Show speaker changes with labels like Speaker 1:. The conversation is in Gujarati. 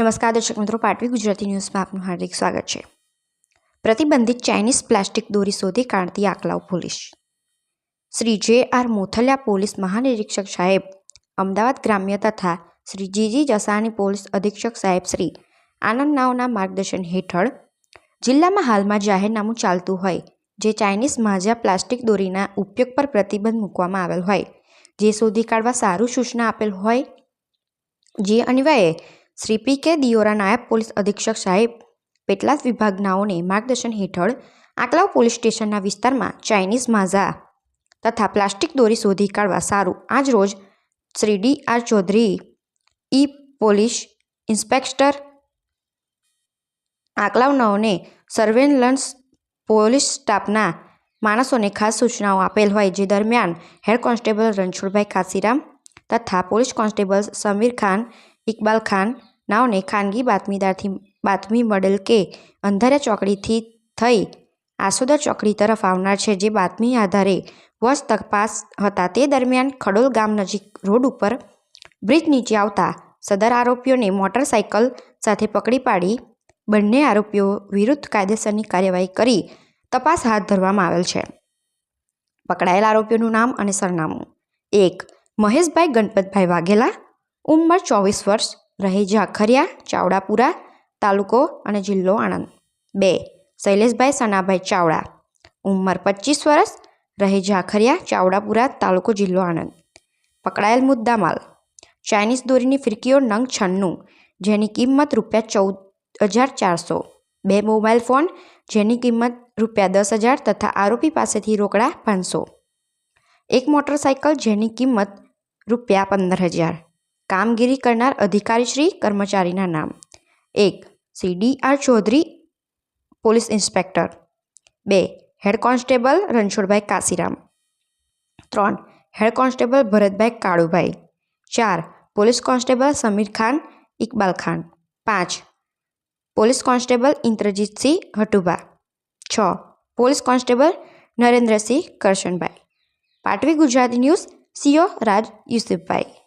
Speaker 1: નમસ્કાર, દર્શક મિત્રો, પાટવી ગુજરાતી ન્યૂઝમાં આપનું હાર્દિક સ્વાગત છે. પ્રતિબંધિત ચાઇનીઝ પ્લાસ્ટિક દોરી શોધી કાઢતી આકલાવ પોલીસ. શ્રી જે આર મોથલિયા પોલીસ મહાનિરીક્ષક સાહેબ, અમદાવાદ ગ્રામ્ય તથા શ્રી જીજી જસાણી પોલીસ અધિક્ષક સાહેબ શ્રી આનંદ નાવના માર્ગદર્શન હેઠળ જિલ્લામાં હાલમાં જાહેરનામું ચાલતું હોય, જે ચાઇનીઝ માઝા પ્લાસ્ટિક દોરીના ઉપયોગ પર પ્રતિબંધ મૂકવામાં આવેલ હોય, જે શોધી કાઢવા સારું સૂચના આપેલ હોય, જે અન્વયે શ્રી પી કે દિયોરા નાયબ પોલીસ અધિક્ષક સાહેબ પેટલાદ વિભાગનાઓને માર્ગદર્શન હેઠળ આકલાવ પોલીસ સ્ટેશનના વિસ્તારમાં ચાઇનીઝ માઝા તથા પ્લાસ્ટિક દોરી શોધી કાઢવા સારું આજ રોજ શ્રી ડી આર ચૌધરી ઈ પોલીસ ઇન્સ્પેક્ટર આંકલાવનાઓને સર્વેલન્સ પોલીસ સ્ટાફના માણસોને ખાસ સૂચનાઓ આપેલ હોય જે દરમિયાન હેડ કોન્સ્ટેબલ રણછોડભાઈ કાશીરામ તથા પોલીસ કોન્સ્ટેબલ સમીર ખાન, ઇકબાલ ખાન નાઓને ખાનગી બાતમીદારથી બાતમી મળેલ કે અંધારા ચોકડીથી થઈ આસોદર ચોકડી તરફ આવનાર છે જે બાતમી આધારે વોચ તપાસ હતા. તે દરમિયાન ખડોલ ગામ નજીક રોડ ઉપર બ્રિજ નીચે આવતા સદર આરોપીઓને મોટરસાયકલ સાથે પકડી પાડી બંને આરોપીઓ વિરુદ્ધ કાયદેસરની કાર્યવાહી કરી તપાસ હાથ ધરવામાં આવેલ છે. પકડાયેલ આરોપીઓનું નામ અને સરનામું. એક, મહેશભાઈ ગણપતભાઈ વાઘેલા, ઉંમર ચોવીસ વર્ષ રહે ઝાખરિયા ચાવડાપુરા, તાલુકો અને જિલ્લો આણંદ. બે, શૈલેષભાઈ સનાભાઈ ચાવડા. ઉંમર પચીસ વર્ષ, રહે ઝાખરિયા ચાવડાપુરા, તાલુકો, જિલ્લો આણંદ. પકડાયેલ મુદ્દામાલ. ચાઇનીઝ દોરીની ફિરકીઓ નંગ છન્નું, જેની કિંમત રૂપિયા ચૌદ હજાર ચારસો. બે મોબાઈલ ફોન, જેની કિંમત રૂપિયા દસ હજાર તથા આરોપી પાસેથી રોકડા પાંચસો. એક મોટરસાયકલ જેની કિંમત રૂપિયા પંદર હજાર. કામગીરી કરનાર અધિકારીશ્રી કર્મચારીના નામ. એક C D R Chaudhari, police inspector. બે, હેડ કોન્સ્ટેબલ રણછોડભાઈ કાશીરામ. ત્રણ, હેડ કોન્સ્ટેબલ ભરતભાઈ કાળુભાઈ. ચાર, પોલીસ કોન્સ્ટેબલ સમીર ખાન ઇકબાલ ખાન. પાંચ, પોલીસ કોન્સ્ટેબલ ઇન્દ્રજીતસિંહ હટુભા છ, police constable Narendrasinh Karshanbhai. Patvi Gujarati news, CO Raj Yusufbhai.